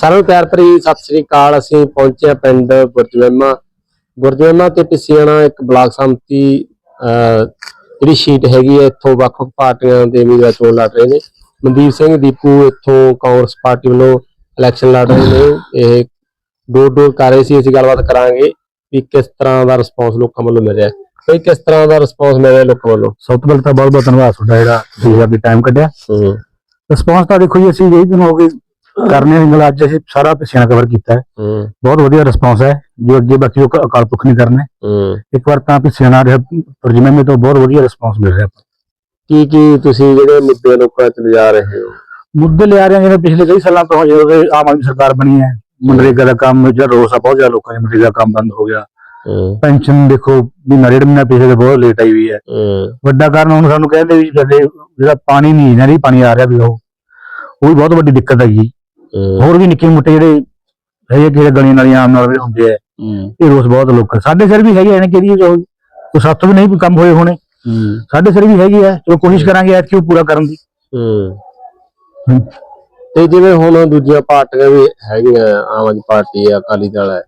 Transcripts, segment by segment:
ਸਾਰਿਆਂ ਨੂੰ ਪਿਆਰ ਭਰੀ ਸਤਿ ਸ੍ਰੀ ਅਕਾਲ। ਅਸੀਂ ਪਹੁੰਚੇ ਪਿੰਡ ਗੁਰਜਵੇਮਾ। ਗੁਰਜਵੇਮਾ ਤੇ ਪਿਸੀਆਣਾ ਇੱਕ ਬਲਾਕ ਸੰਮਤੀ ਜਿਹੜੀ ਸ਼ੀਟ ਹੈਗੀ ਹੈ ਇੱਥੋਂ ਵੱਖ-ਵੱਖ ਪਾਰਟੀਆਂ ਦੇ ਉਮੀਦਵਾਰ ਚੋਣ ਲੜ ਰਹੇ ਨੇ। ਮਨਦੀਪ ਸਿੰਘ ਦੀਪੂ ਇੱਥੋਂ ਕਾਂਗਰਸ ਪਾਰਟੀ ਵੱਲੋਂ ਇਲੈਕਸ਼ਨ ਲੜ ਰਹੇ ਨੇ। ਇਹ ਡੋਰ ਡੋਰ ਕਰ ਰਹੇ ਸੀ। ਅਸੀਂ ਗੱਲਬਾਤ ਕਰਾਂਗੇ ਵੀ ਕਿਸ ਤਰ੍ਹਾਂ ਦਾ ਰਿਸਪੌਂਸ ਲੋਕਾਂ ਵੱਲੋਂ ਮਿਲ ਰਿਹਾ ਹੈ। ਕੋਈ ਕਿਸ ਤਰ੍ਹਾਂ ਦਾ ਰਿਸਪੌਂਸ ਮਿਲ ਰਿਹਾ ਲੋਕਾਂ ਵੱਲੋਂ? ਸਭ ਤੋਂ ਪਹਿਲਾਂ ਤਾਂ ਬਹੁਤ ਬਹੁਤ ਧੰਨਵਾਦ ਤੁਹਾਡਾ ਜਿਹੜਾ ਤੁਸੀਂ ਆਪਣੀ ਟਾਈਮ ਕੱਢਿਆ। ਰਿਸਪੌਂਸ ਤਾਂ ਦੇਖੋ ਜੀ ਅਸੀਂ ਜਿਹੜੀ ਦਿਨ ਹੋ ਗਏ ਕਰਨੇ ਸਿੰਗਲ ਅੱਜ ਅਸੀਂ ਸਾਰਾ ਪਿਛਿਆਣਾ ਕਵਰ ਕੀਤਾ ਹੈ। ਹੂੰ। ਬਹੁਤ ਵਧੀਆ ਰਿਸਪੌਂਸ ਹੈ ਜੋ ਅੱਗੇ ਬਾਕੀ ਉਹ ਕ- ਅਕਾਲ ਪੁਰਖ ਨਹੀਂ ਕਰਨੇ। ਹੂੰ। ਇੱਕ ਵਾਰ ਤਾਂ ਪਿਛਿਆਣਾ ਦੇ ਤਰਜਮੇ ਮੇ ਤੋਂ ਬਹੁਤ ਵਧੀਆ ਰਿਸਪੌਂਸ ਮਿਲ ਰਿਹਾ। ਕੀ ਕੀ ਤੁਸੀਂ ਜਿਹੜੇ ਮੁੱਦੇ ਲੋਕਾਂ ਚ ਲਿਜਾ ਰਹੇ ਹੋ? ਮੁੱਦੇ ਲਿਆ ਰਹੇ ਹਾਂ ਜਿਵੇਂ ਪਿਛਲੇ ਕਈ ਸਾਲਾਂ ਤੋਂ ਜਦੋਂ ਦੇ ਆਮ ਆਦਮੀ ਸਰਕਾਰ ਬਣੀ ਹੈ ਮਨਰੇਗਾ ਦਾ ਕੰਮ ਜਿਹੜਾ ਰੋਸ ਆ ਬਹੁਤ ਜ਼ਿਆਦਾ ਲੋਕਾਂ ਦੇ ਮਨਰੇਗਾ ਦਾ ਕੰਮ ਬੰਦ ਹੋ ਗਿਆ। ਹੂੰ। ਪੈਨਸ਼ਨ ਦੇਖੋ ਵੀ ਡੇਢ ਮਹੀਨਾ ਪਿਛਲੇ ਤੋਂ ਬਹੁਤ ਲੇਟ ਆਈ ਹੋਈ ਹੈ। ਹੂੰ। ਵੱਡਾ ਕਾਰਨ ਹੁਣ ਸਾਨੂੰ ਕਹਿੰਦੇ ਵੀ ਸਾਡੇ ਜਿਹੜਾ ਪਾਣੀ ਨਹੀਂ ਇਹਨਾਂ ਦੀ ਪਾਣੀ ਆ ਰਿਹਾ ਵੀ ਉਹ ਉਹ ਵੀ ਬਹੁਤ ਵੱਡੀ ਦਿੱਕਤ ਹੈਗੀ ਹੂੰ। ਹੋਰ ਵੀ ਨਿੱਕੇ ਮੋਟੇ ਜਿਹੜੇ ਹੈਗੇ ਜਿਹੜੇ ਗਲੀਆਂ ਨਾਲੀਆਂ ਆਮ ਨਾਲ ਵੀ ਹੁੰਦੇ ਆ ਇਹ ਰੋਸ ਬਹੁਤ ਲੋਕ ਸਾਡੇ ਸਿਰ ਵੀ ਹੈਗੇ ਨੇ ਕਿਹੜੀ ਜੋ ਕੋਈ ਸਾਥੋਂ ਵੀ ਨਹੀਂ ਕੰਮ ਹੋਏ ਹੋਣੇ। ਸਾਡੇ ਸਿਰ ਵੀ ਹੈਗੀ ਆ ਚਲੋ ਕੋਸ਼ਿਸ਼ ਕਰਾਂਗੇ ਐਤਕੀ ਉਹ ਪੂਰਾ ਕਰਨ ਦੀ। ਤੇ ਜਿਵੇਂ ਹੁਣ ਦੂਜੀਆਂ ਪਾਰਟੀਆਂ ਵੀ ਹੈਗੀਆਂ ਆਮ ਆਦਮੀ ਪਾਰਟੀ ਹੈ ਅਕਾਲੀ ਦਲ ਹੈ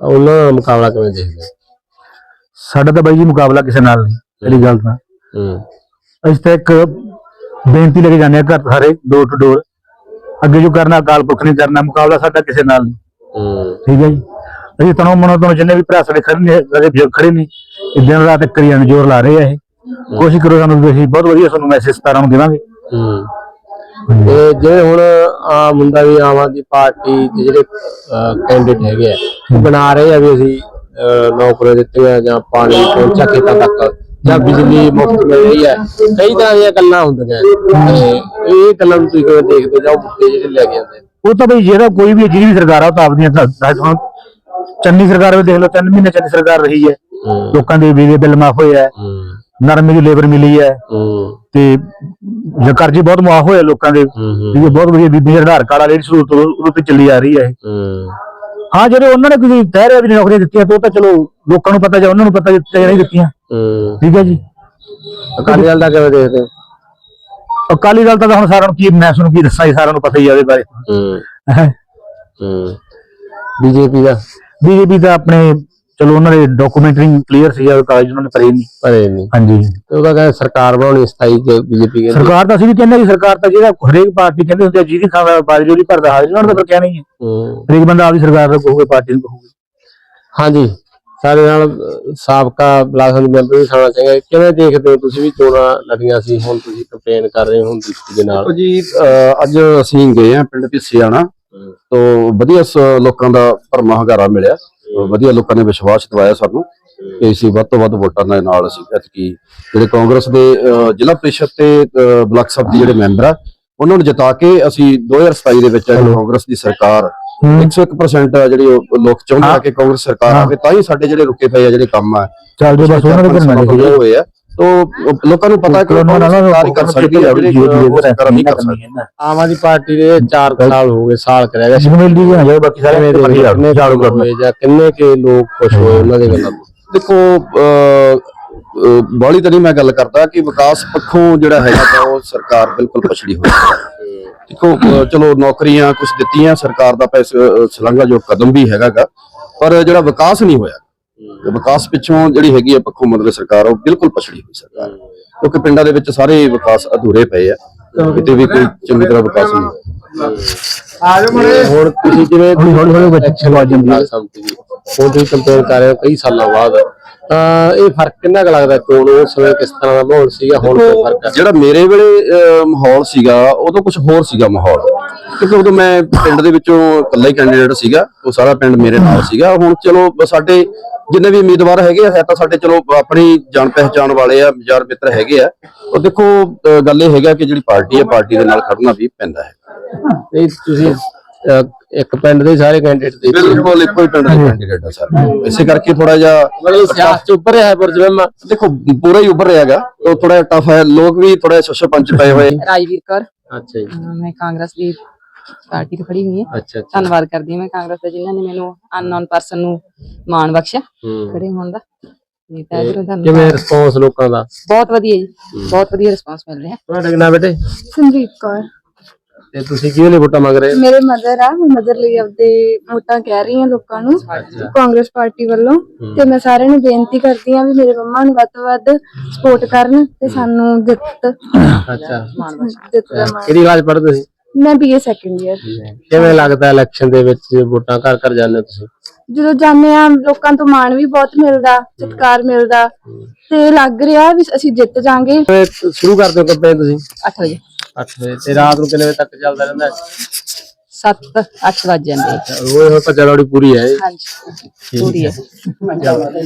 ਉਹਨਾਂ ਦਾ ਮੁਕਾਬਲਾ ਕਿਵੇਂ ਦੇਖਦੇ ਸਾਡਾ ਤਾਂ ਬਾਈ ਜੀ ਮੁਕਾਬਲਾ ਕਿਸੇ ਨਾਲ ਨਹੀਂ ਪਹਿਲੀ ਗੱਲ ਤਾਂ। ਅਸੀਂ ਤਾਂ ਇੱਕ ਬੇਨਤੀ ਲੈ ਕੇ ਜਾਂਦੇ ਆ ਘਰ ਸਾਰੇ ਡੋਰ ਟੂ ਡੋਰ ਅੱਗੇ ਜੋ ਕਰਨਾ ਅਕਾਲ ਪੁਰਖ ਨੇ ਕਰਨਾ ਮੁਕਾਬਲਾ ਸਾਡਾ ਕਿਸੇ ਨਾਲ ਨਹੀਂ। ਠੀਕ ਹੈ ਜੀ? ਅਸੀਂ ਤਨੋਂ ਮਨੋਂ ਤੋਂ ਜਿੰਨੇ ਵੀ ਭਰਾ ਸਾਡੇ ਖੜੇ ਨੇ ਸਾਡੇ ਖੜੇ ਨੇ ਇਹ ਦਿਨ ਰਾਤ ਕਰੀ ਜੋਰ ਲਾ ਰਹੇ ਆ ਇਹ। ਕੋਸ਼ਿਸ਼ ਕਰੋ ਸਾਨੂੰ ਅਸੀਂ ਬਹੁਤ ਵਧੀਆ ਤੁਹਾਨੂੰ ਮੈਸੇਜ 17 ਨੂੰ ਦੇਵਾਂਗੇ। ਹੂੰ। ਤੇ ਜਿਵੇਂ ਹੁਣ ਆਮ ਹੁੰਦਾ ਵੀ ਆਮ ਆਦਮੀ ਪਾਰਟੀ ਦੇ ਜਿਹੜੇ ਕੈਂਡੀਡੇਟ ਹੈਗੇ ਆ ਬਣਾ ਰਹੇ ਆ ਵੀ ਅਸੀਂ ਨੌਕਰੀਆਂ ਦਿੱਤੀਆਂ ਜਾਂ ਪਾਣੀ ਪਹੁੰਚਾ ਖੇਤਾਂ ਤੱਕ ਜਾਂ ਬਿਜਲੀ ਮੁਫਤ ਮਿਲ ਰਹੀ ਹੈ। ਕਈ ਤਰ੍ਹਾਂ ਦੀਆਂ ਗੱਲਾਂ ਹੁੰਦੀਆਂ ਤੇ ਇਹ ਗੱਲਾਂ ਨੂੰ ਤੁਸੀਂ ਕਿਵੇਂ ਦੇਖਦੇ ਜਾਂ ਉਹ ਮੁੱਦੇ ਜਿਹੜੇ ਲੈ ਕੇ ਆਉਂਦੇ ਉਹ ਤਾਂ ਬਈ ਜਿਹੜਾ ਕੋਈ ਵੀ ਜਿਹੜੀ ਵੀ ਸਰਕਾਰ ਆ ਉਹ ਤਾਂ ਤਾਂ ਹੁਣ ਚੰਨੀ ਸਰਕਾਰ ਵੀ ਦੇਖ ਲਓ ਤਿੰਨ ਮਹੀਨੇ ਚੰਨੀ ਸਰਕਾਰ ਰਹੀ ਹੈ। ਲੋਕਾਂ ਦੇ ਬਿਜਲੀ ਬਿੱਲ ਮਾਫ ਹੋਇਆ ਨਰਮੇ ਦੀ ਲੇਬਰ ਮਿਲੀ ਹੈ। ਤੇ ਜੋ ਕਰਜ਼ੇ ਬਹੁਤ ਮਾਫ ਹੋਏ ਲੋਕਾਂ ਦੇ ਹੂੰ ਹੂੰ। ਠੀਕ ਹੈ ਬਹੁਤ ਵਧੀਆ ਬੀਬੀ ਆਧਾਰ ਕਾਰਡ ਵਾਲੀ ਸਹੂਲਤ ਉਹ- ਤੇ ਚੱਲੀ ਆ ਰਹੀ ਹੈ। ਇਹ। ਹੂੰ ਜਿਹੜੇ ਉਹਨਾਂ ਨੇ ਕੋਈ ਕਹਿ ਰਿਹਾ ਵੀ ਨੌਕਰੀਆਂ ਦਿੱਤੀਆਂ ਤਾਂ ਉਹ ਤਾਂ ਚਲੋ ਲੋਕਾਂ ਨੂੰ ਪਤਾ ਜਾਂ ਉਹਨਾਂ ਨੂੰ ਪਤਾ ਜਾਂ ਨਹੀਂ ਦਿੱਤੀਆਂ। ਠੀਕ ਹੈ ਜੀ। ਅਕਾਲੀ ਦਲ ਦਾ ਕਿਵੇਂ ਦੇਖਦੇ ਅਕਾਲੀ ਦਲ ਤਾਂ ਹੁਣ ਸਾਰਿਆਂ ਨੂੰ ਕੀ ਮੈਂ ਤੁਹਾਨੂੰ ਕੀ ਦੱਸਾਂ ਜੀ ਸਾਰਿਆਂ ਨੂੰ ਪਤਾ ਹੀ ਆ ਉਹਦੇ ਬਾਰੇ। ਹੂੰ। ਬੀਜੇਪੀ ਦਾ? ਬੀਜੇਪੀ ਦਾ ਆਪਣੇ ਚਲੋ ਉਹਨਾਂ ਦੇ ਡਾਕੂਮੈਂਟਰੀ ਕਲੀਅਰ ਸੀ ਉਹ ਕਾਗਜ਼ ਉਹਨਾਂ ਨੇ ਭਰੇ ਨਹੀਂ ਭਰੇ ਨਹੀਂ ਹਾਂਜੀ। ਤੇ ਉਹਦਾ ਕਹਿੰਦੇ ਸਰਕਾਰ ਬਣਾਉਣੀ ਸਥਾਈ ਜੇ ਬੀਜੇਪੀ ਕਹਿੰਦੀ। ਸਰਕਾਰ ਤਾਂ ਅਸੀਂ ਵੀ ਕਹਿੰਦੇ ਕਿ ਸਰਕਾਰ ਤਾਂ ਜਿਹੜਾ ਹਰੇਕ ਪਾਰਟੀ ਕਹਿੰਦੇ ਹੁੰਦੇ ਆ ਜਿਹਦੀ ਖਾਵਾ ਬਾਰੀ ਜੋੜੀ ਭਰਦਾ ਹਾਜ਼ਰ ਉਹਨਾਂ ਦਾ ਤਾਂ ਕਹਿਣਾ ਹੂੰ। ਹਰੇਕ ਬੰਦਾ ਆਪਦੀ ਸਰਕਾਰ ਦਾ ਕਹੂਗਾ ਪਾਰਟੀ ਨੂੰ ਕਹੂਗਾ। ਹਾਂਜੀ। ਸਾਡੇ ਨਾਲ ਅਹ, ਸਾਬਕਾ ਬਲਾਕ ਸੰਮਤੀ ਮੈਂਬਰ ਵੀ ਸਾਣਾ ਚਾਹੀਦਾ। ਕਿਵੇਂ ਦੇਖਦੇ ਹੋ ਤੁਸੀਂ ਵੀ ਚੋਣਾਂ ਲੜੀਆਂ ਸੀ ਹੁਣ ਤੁਸੀਂ ਕੰਪੇਨ ਕਰ ਰਹੇ ਹੋ ਹੁਣ ਦੀਪੂ ਦੇ ਨਾਲ? ਜੀ ਅੱਜ ਅਸੀਂ ਗਏ ਆ ਪਿੰਡ ਪਿੱਸਿਆਣਾ ਤੋਂ ਵਧੀਆ ਸ- ਲੋਕਾਂ ਦਾ ਭਰਮਾ ਹੰਗਾਰਾ ਮਿਲਿਆ। ਤੋਂ ਵਧੀਆ ਲੋਕਾਂ ਨੇ ਵਿਸ਼ਵਾਸ ਦਿਵਾਇਆ ਸਾਨੂੰ ਕਿ ਅਸੀਂ ਵੱਧ ਤੋਂ ਵੱਧ ਵੋਟਾਂ ਦੇ ਨਾਲ ਅਸੀਂ ਐਤਕੀ ਜਿਹੜੇ ਕਾਂਗਰਸ ਦੇ ਜ਼ਿਲ੍ਹਾ ਪ੍ਰੀਸ਼ਦ ਤੇ ਬਲਾਕ ਸਭਾ ਦੇ ਜਿਹੜੇ ਮੈਂਬਰ ਆ ਉਹਨਾਂ ਨੂੰ ਜਿਤਾ ਕੇ ਅਸੀਂ 2027 ਦੇ ਵਿੱਚ ਜਿਹੜੀ ਕਾਂਗਰਸ ਦੀ ਸਰਕਾਰ 101% ਜਿਹੜੀ ਉਹ ਲੋਕ ਚਾਹੁੰਦੇ ਆ ਕਿ ਕਾਂਗਰਸ ਸਰਕਾਰ ਆਵੇ ਤਾਂ ਹੀ ਸਾਡੇ ਜਿਹੜੇ ਰੁਕੇ ਪਏ ਆ ਜਿਹੜੇ ਕੰਮ ਆ। ਚੱਲ ਜੇ ਬਸ ਉਹਨਾਂ ਦੇ ਘਰ ਨਾਲ ਹੋਏ ਹੋਏ ਆ ਤੋਂ ਲੋਕਾਂ ਨੂੰ ਪਤਾ ਕਿ ਉਹਨਾਂ ਨਾਲ ਕਰ ਸਕਦੀ ਹੈ ਜਿਹੜੀ ਸਰਕਾਰ ਨਹੀਂ ਕਰ ਸਕਦੀ। ਆਮ ਆਦਮੀ ਪਾਰਟੀ ਦੇ 4 ਸਾਲ ਹੋ ਗਏ ਸਾਲ ਕਰਿਆ ਗਿਆ। ਜਿਵੇਂ ਮਿਲਦੀ ਹੈ ਜਾਂ ਬਾਕੀ ਸਾਰੇ ਦੇਖਦੇ ਕਿੰਨੇ ਝਾੜੂ ਕਰਨਾ। ਜਾਂ ਕਿੰਨੇ ਕੇ ਲੋਕ ਖੁਸ਼ ਹੋਏ ਉਹਨਾਂ ਦੇ ਗੱਲਾਂ ਦੇਖੋ ਬਾਲੀ ਤਾਂ ਨਹੀਂ ਮੈਂ ਗੱਲ ਕਰਦਾ ਕਿ ਵਿਕਾਸ ਪੱਖੋਂ ਜਿਹੜਾ ਹੈਗਾ ਤਾਂ ਉਹ ਸਰਕਾਰ ਬਿਲਕੁਲ ਪਛੜੀ ਹੋਈ ਹੈ। ਦੇਖੋ ਚਲੋ ਨੌਕਰੀਆਂ ਕੁਝ ਦਿੱਤੀਆਂ ਸਰਕਾਰ ਦਾ ਪੈਸੇ ਸਲੰਗਾ ਜੋ ਕਦਮ ਵੀ ਹੈਗਾਗਾ ਪਰ ਜਿਹੜਾ ਵਿਕਾਸ ਨਹੀਂ ਹੋਇਆ ਤੇ ਵਿਕਾਸ ਪਿੱਛੋਂ ਜਿਹੜੀ ਹੈਗੀ ਹੈ ਪੱਖੋਂ ਮਤਲਬ ਸਰਕਾਰ ਉਹ ਬਿਲਕੁਲ ਪਛੜੀ ਹੋਈ ਸਰਕਾਰ। ਕਿਉਂਕਿ ਪਿੰਡਾਂ ਦੇ ਵਿੱਚ ਸਾਰੇ ਵਿਕਾਸ ਅਧੂਰੇ ਪਏ ਆ। ਕਿਤੇ ਵੀ ਕੋਈ ਚੰਗੀ ਤਰ੍ਹਾਂ ਵਿਕਾਸ ਨਹੀਂ ਹੋਇਆ। ਤੇ ਹੁਣ ਤੁਸੀਂ ਜਿਵੇਂ ਹੌਲੀ ਹੌਲੀ ਬੱਚੇ ਚਲੋ ਜਾਂਦੀ ਹੈ। ਦੀ ਹੁਣ ਤੁਸੀਂ ਕੰਪੇਨ ਕਰ ਰਹੇ ਹੋ ਕਈ ਸਾਲਾਂ ਬਾਅਦ ਤਾਂ ਇਹ ਫ਼ਰਕ ਕਿੰਨਾ ਕੁ ਲੱਗਦਾ ਚੋਣ ਉਸ ਸਮੇਂ ਕਿਸ ਤਰ੍ਹਾਂ ਦਾ ਮਾਹੌਲ ਸੀਗਾ? ਹੁਣ ਕੀ ਫ਼ਰਕ ਹੈ ਜਿਹੜਾ ਮੇਰੇ ਵੇਲੇ ਅਹ, ਮਾਹੌਲ ਸੀਗਾ ਉਦੋਂ ਕੁਝ ਹੋਰ ਸੀਗਾ ਮਾਹੌਲ। ਕਿਉਂਕਿ ਉਦੋਂ ਮੈਂ ਪਿੰਡ ਦੇ ਵਿੱਚੋਂ ਇਕੱਲਾ ਹੀ ਕੈਂਡੀਡੇਟ ਸੀਗਾ ਉਹ ਸਾਰਾ ਪਿੰਡ ਮੇਰੇ ਨਾਲ ਸੀਗਾ। ਹੁਣ ਚਲੋ ਸਾਡੇ ਜਿੰਨੇ ਵੀ ਉਮੀਦਵਾਰ ਹੈਗੇ ਆ ਹੈ ਤਾਂ ਸਾਡੇ ਚਲੋ ਆਪਣੀ ਜਾਣ ਪਹਿਚਾਣ ਵਾਲੇ ਆ ਯਾਰ ਮਿੱਤਰ ਹੈਗੇ ਆ। ਉਹ ਦੇਖੋ ਅਹ, ਗੱਲ ਇਹ ਹੈਗਾ ਕਿ ਜਿਹੜੀ ਪਾਰਟੀ ਹੈ ਪਾਰਟੀ ਦੇ ਨਾਲ ਖੜਨਾ ਵੀ ਪੈਂਦਾ ਹੈ। ਨਹੀਂ ਤੁਸੀਂ ਇੱਕ ਪਿੰਡ ਦੇ ਸਾਰੇ ਕੈਂਡੀਡੇਟ ਦੇ ਬਿਲਕੁਲ ਇੱਕੋ ਹੀ ਪਿੰਡ ਦੇ ਕੈਂਡੀਡੇਟ ਆ ਸਾਰੇ। ਇਸੇ ਕਰਕੇ ਥੋੜਾ ਜਿਹਾ ਮਤਲਬ ਸਿਆਸਤ ਚ ਉੱਪਰ ਹੈ ਬੁਰਜਵੇਮਾ ਦੇਖੋ ਪੂਰਾ ਹੀ ਉੱਭਰ ਰਿਹਾਗਾ ਉਹ ਥੋੜਾ ਟਫ ਹੈ। ਲੋਕ ਵੀ ਥੋੜਾ ਸ਼ਸ਼ ਪੰਚ ਪਏ ਹੋਏ। ਰਾਜਵੀਰ ਕੌਰ। ਅੱਛਾ ਜੀ। ਮੈਂ ਕਾਂਗਰਸ ਦੀ ਪਾਰਟੀ ਤੋਂ ਖੜੀ ਹੋਈ ਹਾਂ। ਅੱਛਾ ਅੱਛਾ। ਧੰਨਵਾਦ ਕਰਦੀ ਹਾਂ ਮੈਂ ਕਾਂਗਰਸ ਦੇ ਜਿਨ੍ਹਾਂ ਨੇ ਮੈਨੂੰ ਅਨਨੋਨ ਪਰਸਨ ਨੂੰ ਮਾਣ ਬਖਸ਼ਿਆ। ਖੜੇ ਹੋਣ ਦਾ। ਕਿਵੇਂ ਰਿਸਪੌਂਸ ਲੋਕਾਂ ਦਾ? ਬਹੁਤ ਵਧੀਆ ਜੀ। ਬਹੁਤ ਵਧੀਆ ਰਿਸਪਾਂਸ ਮਿਲ ਰਿਹਾ। ਤੁਹਾਡਾ ਕਿੰਨਾ ਬੇਟੇ? ਸੰਦੀਪ ਕੌਰ। ਤੇ ਤੁਸੀਂ ਕਿਹਦੇ ਲਈ ਵੋਟਾਂ ਮੰਗ ਰਹੇ ਹੋ? ਮੇਰੇ ਮਦਰ ਆ ਮੈਂ ਮਦਰ ਲਈ ਆਪਦੇ ਵੋਟਾਂ ਕਹਿ ਰਹੀ ਹਾਂ ਲੋਕਾਂ ਨੂੰ ਕਾਂਗਰਸ ਪਾਰਟੀ ਵੱਲੋਂ। ਤੇ ਮੈਂ ਸਾਰਿਆਂ ਨੂੰ ਬੇਨਤੀ ਕਰਦੀ ਹਾਂ ਵੀ ਮੇਰੇ ਮੰਮਾ ਨੂੰ ਵੱਧ ਤੋਂ ਵੱਧ ਸਪੋਰਟ ਕਰਨ ਤੇ ਸਾਨੂੰ ਜਿੱਤ ਅੱਛਾ। ਜਿੱਤ ਦਾ ਮਾਣ। ਕਿਹੜੀ ਕਲਾਸ ਪੜ੍ਹਦੇ ਸੀ? ਮੈਂ ਬੀਏ ਸੈਕੰਡ ਇਅਰ ਕਿਵੇਂ ਲੱਗਦਾ ਇਲੈਕਸ਼ਨ ਦੇ ਵਿੱਚ ਵੋਟਾਂ ਘਰ ਘਰ ਜਾਂਦੇ ਹੋ ਤੁਸੀਂ? ਜਦੋਂ ਜਾਂਦੇ ਆ ਲੋਕਾਂ ਤੋਂ ਮਾਣ ਵੀ ਬਹੁਤ ਮਿਲਦਾ ਸਤਿਕਾਰ ਮਿਲਦਾ ਤੇ ਲੱਗ ਰਿਹਾ ਵੀ ਅਸੀਂ ਜਿੱਤ ਜਾਾਂਗੇ। ਕਿਵੇਂ ਸ਼ੁਰੂ ਕਰਦੇ ਹੋ ਕੰਪੇਨ ਤੁਸੀਂ? 8 ਵਜੇ। 8 ਵਜੇ ਤੇ ਰਾਤ ਨੂੰ ਕਿੰਨੇ ਵਜੇ ਤੱਕ ਚੱਲਦਾ ਰਹਿੰਦਾ ਹੈ? 7 8 ਵੱਜ ਜਾਂਦੇ ਆ। ਰੋਜ਼ ਹੋ ਤਾਂ ਚਲੌੜੀ ਪੂਰੀ ਹੈ ਇਹ। ਹਾਂਜੀ ਪੂਰੀ ਹੈ।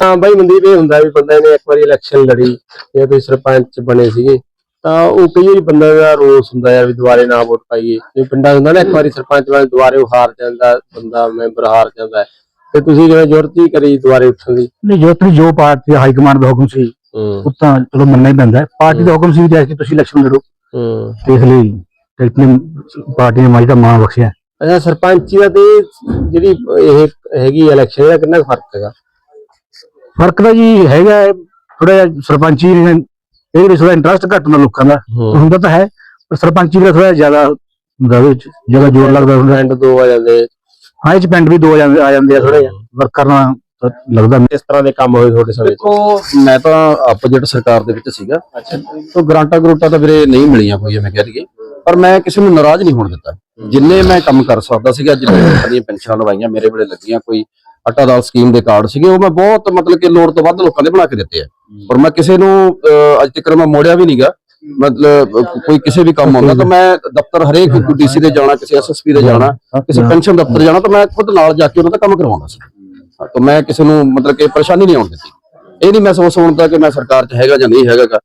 ਹਾਂ ਬਾਈ ਮਨਦੀਪ ਇਹ ਹੁੰਦਾ ਵੀ ਬੰਦੇ ਨੇ ਇੱਕ ਵਾਰੀ ਇਲੈਕਸ਼ਨ ਲੜੀ ਜੇ ਤੁਸੀਂ ਸਰਪੰਚ ਬਣੇ ਸੀਗੇ ਤਾਂ ਉਹ ਕਈ ਵਾਰੀ ਬੰਦੇ ਦਾ ਰੋਸ ਹੁੰਦਾ ਯਾਰ ਵੀ ਦੁਬਾਰੇ ਨਾ ਵੋਟ ਪਾਈਏ। ਜੇ ਪਿੰਡਾਂ ਹੁੰਦਾ ਨਾ ਇੱਕ ਵਾਰੀ ਸਰਪੰਚ ਬਣੇ ਦੁਬਾਰੇ ਉਹ ਹਾਰ ਜਾਂਦਾ ਬੰਦਾ ਮੈਂਬਰ ਹਾਰ ਜਾਂਦਾ ਹੈ। ਤੇ ਤੁਸੀਂ ਕਿਵੇਂ ਜ਼ਰੂਰਤ ਹੀ ਕਰੀ ਦੁਬਾਰੇ ਉੱਠਣ ਦੀ? ਨਹੀਂ ਜੋ ਜੋ ਪਾਰਟੀ ਹਾਈ ਕਮਾਂਡ ਦਾ ਹੁਕਮ ਸੀ ਹੂੰ। ਉਹ ਤਾਂ ਚਲੋ ਮੰਨਣਾ ਹੀ ਪੈਂਦਾ ਹੈ। ਪਾਰਟੀ ਦਾ ਹੁਕਮ ਸੀ ਵੀ ਕਿ ਤੁਸੀਂ ਇਲੈਕਸ਼ਨ ਲੜੋ। ਹੂੰ। ਇਸ ਲਈ ਇਤਨੀ ਪਾਰਟੀ ਨੇ ਮਾਈ ਦਾ ਮਾਣ ਬਖਸ਼ਿਆ। ਅੱਛਾ ਸਰਪੰਚੀ ਦਾ ਤੇ ਜਿਹੜੀ ਇਹ ਹੈਗੀ ਇਲੈਕਸ਼ਨ ਇਹਦਾ ਕਿੰਨਾ ਫ਼ਰਕ ਹੈਗਾ? ਫ਼ਰਕ ਤਾਂ ਜੀ ਹੈਗਾ ਥੋੜਾ ਜਿਹਾ ਸਰਪੰਚੀ ਨੇ ਇਹਦੇ ਵਿੱਚ ਥੋੜਾ ਇੰਟਰਸਟ ਘੱਟ ਹੁੰਦਾ ਲੋਕਾਂ ਦਾ ਹੁੰਦਾ ਤਾਂ ਹੈ ਪਰ ਸਰਪੰਚੀ ਦਾ ਥੋੜਾ ਜ਼ਿਆਦਾ ਹੁੰਦਾ ਵਿੱਚ ਜ਼ਿਆਦਾ ਜ਼ੋਰ ਲੱਗਦਾ ਹੁੰਦਾ। ਪਿੰਡ ਦੋ ਆ ਜਾਂਦੇ। ਹਾਂ ਇਹ ਚ ਪਿੰਡ ਵੀ ਦੋ ਆ ਜਾਂਦੇ ਆ ਜਾਂਦੇ ਆ ਥੋੜਾ ਜਿਹਾ ਵਰਕਰ ਨਾਲ ਲੱਗਦਾ ਇਸ ਤਰ੍ਹਾਂ ਦੇ ਕੰਮ ਹੋਏ ਤੁਹਾਡੇ ਸਮੇਂ 'ਚ? ਦੇਖੋ ਮੈਂ ਤਾਂ ਆਪੋਜੀਟ ਸਰਕਾਰ ਦੇ ਵਿੱਚ ਸੀਗਾ ਤੋਂ ਗਰਾਂਟਾਂ ਗਰੂਟਾਂ ਤਾਂ ਵੀਰੇ ਨਹੀਂ ਮਿਲੀਆਂ ਕੋਈ ਮੈਂ ਕਹਿ ਦਈਏ। ਪਰ ਮੈਂ ਕਿਸੇ ਨੂੰ ਨਾਰਾਜ਼ ਨਹੀਂ ਹੋਣ ਦਿੱਤਾ। ਜਿੰਨੇ ਮੈਂ ਕੰਮ ਕਰ ਸਕਦਾ ਸੀਗਾ ਜਿੰਨੇ ਦੀਆਂ ਪੈਨਸ਼ਨਾਂ ਲਵਾਈਆਂ ਮੇਰੇ ਵੇਲੇ ਲੱਗੀਆਂ ਕੋਈ ਆਟਾ ਦਾਲ ਸਕੀਮ ਦੇ ਕਾਰਡ ਸੀਗੇ ਉਹ ਮੈਂ ਬਹੁਤ ਮਤਲਬ ਕਿ ਲੋੜ ਤੋਂ ਵੱਧ ਲੋਕਾਂ ਦੇ ਬਣਾ ਕੇ ਦਿੱਤੇ ਆ। ਪਰ ਮੈਂ ਕਿਸੇ ਨੂੰ ਅੱਜ ਤੱਕ ਮੈਂ ਮੋੜਿਆ ਵੀ ਨਹੀਂਗਾ। ਮਤਲਬ ਕੋਈ ਕਿਸੇ ਵੀ ਕੰਮ ਆਉਂਦਾ ਤਾਂ ਮੈਂ ਦਫ਼ਤਰ ਹਰੇਕ ਡੀਸੀ ਦੇ ਜਾਣਾ ਕਿਸੇ ਐਸਐਸਪੀ ਦੇ ਜਾਣਾ ਕਿਸੇ ਪੈਨਸ਼ਨ ਦਫ਼ਤਰ ਜਾਣਾ ਤਾਂ ਮੈਂ ਖੁਦ ਨਾਲ ਜਾ ਕੇ ਉਹਨਾਂ ਦਾ ਕੰਮ ਕਰਵਾਉਂਦਾ ਸੀ। ਤਾਂ ਮੈਂ ਕਿਸੇ ਨੂੰ ਮਤਲਬ ਕਿ ਪਰੇਸ਼ਾਨੀ ਨਹੀਂ ਆਉਣ ਦਿੱਤੀ। ਇਹ ਨਹੀਂ ਮੈਂ ਸੋਚ ਸੁਣਦਾ ਕਿ ਮੈਂ ਸਰਕਾਰ 'ਚ ਹੈਗਾ ਜਾਂ ਨਹੀਂ ਹੈਗਾ।